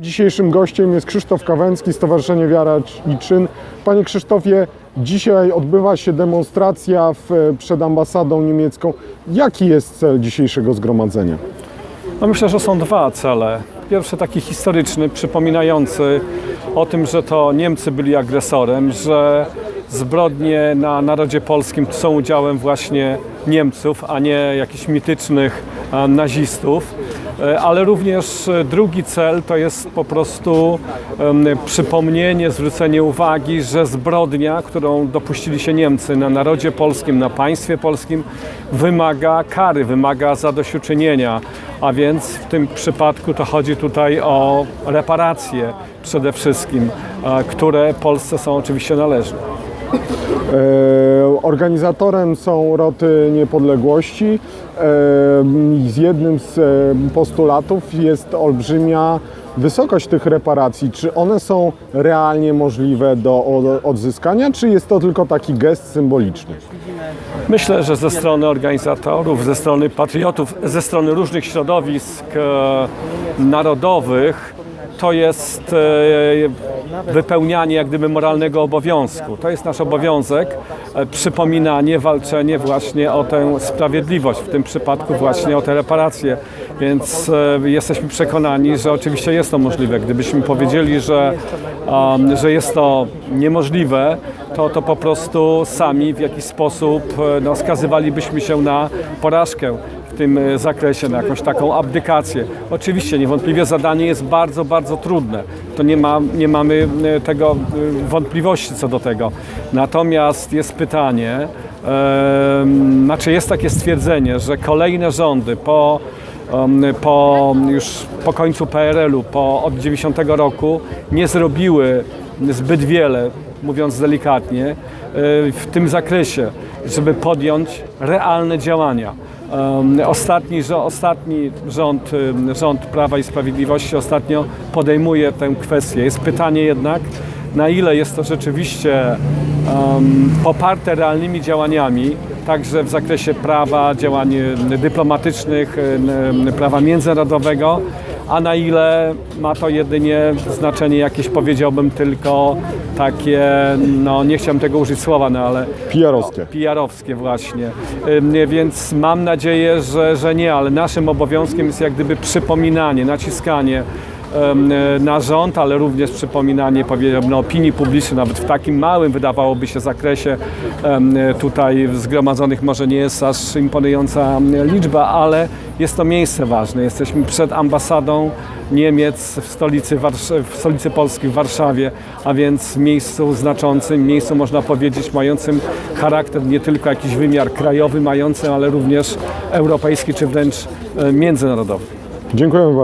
Dzisiejszym gościem jest Krzysztof Kawęcki, Stowarzyszenie Wiara i Czyn. Panie Krzysztofie, dzisiaj odbywa się demonstracja w, przed ambasadą niemiecką. Jaki jest cel dzisiejszego zgromadzenia? No myślę, że są dwa cele. Pierwszy taki historyczny, przypominający o tym, że to Niemcy byli agresorem, że zbrodnie na narodzie polskim są udziałem właśnie Niemców, a nie jakichś mitycznych nazistów. E, Ale również e, drugi cel to jest po prostu przypomnienie, zwrócenie uwagi, że zbrodnia, którą dopuścili się Niemcy na narodzie polskim, na państwie polskim, wymaga kary, wymaga zadośćuczynienia. A więc w tym przypadku to chodzi tutaj o reparacje przede wszystkim, e, które Polsce są oczywiście należne. E, organizatorem są Roty Niepodległości. E, z jednym z e, postulatów jest olbrzymia wysokość tych reparacji. Czy one są realnie możliwe do odzyskania, czy jest to tylko taki gest symboliczny? Myślę, że ze strony organizatorów, ze strony patriotów, ze strony różnych środowisk narodowych to jest e, wypełnianie jak gdyby moralnego obowiązku. To jest nasz obowiązek, e, przypominanie, walczenie właśnie o tę sprawiedliwość, w tym przypadku właśnie o te reparacje. Więc e, jesteśmy przekonani, że oczywiście jest to możliwe. Gdybyśmy powiedzieli, że, um, że jest to niemożliwe, to, to po prostu sami w jakiś sposób no, skazywalibyśmy się na porażkę w tym e, zakresie, na jakąś taką abdykację. Oczywiście, niewątpliwie zadanie jest bardzo, bardzo trudne. To nie, ma, nie mamy e, tego e, wątpliwości co do tego. Natomiast jest pytanie, e, znaczy jest takie stwierdzenie, że kolejne rządy po po już po końcu PRL-u, po od 90 roku nie zrobiły zbyt wiele, mówiąc delikatnie, w tym zakresie, żeby podjąć realne działania. Ostatni, ostatni rząd, rząd Prawa i Sprawiedliwości ostatnio podejmuje tę kwestię. Jest pytanie jednak, na ile jest to rzeczywiście um, poparte realnymi działaniami, także w zakresie prawa, działań dyplomatycznych, prawa międzynarodowego, a na ile ma to jedynie znaczenie jakieś, powiedziałbym, tylko takie, no nie chciałem tego użyć słowa, no ale PR-owskie. PR-owskie właśnie. Więc mam nadzieję, że, że nie, ale naszym obowiązkiem jest jak gdyby przypominanie, naciskanie na rząd, ale również przypominanie powiedziałbym, no, opinii publicznej, nawet w takim małym wydawałoby się zakresie tutaj zgromadzonych może nie jest aż imponująca liczba, ale jest to miejsce ważne. Jesteśmy przed ambasadą Niemiec w stolicy, Warsz- w stolicy Polski, w Warszawie, a więc miejscu znaczącym, miejscu można powiedzieć mającym charakter nie tylko jakiś wymiar krajowy mający, ale również europejski czy wręcz e, międzynarodowy. Dziękuję bardzo.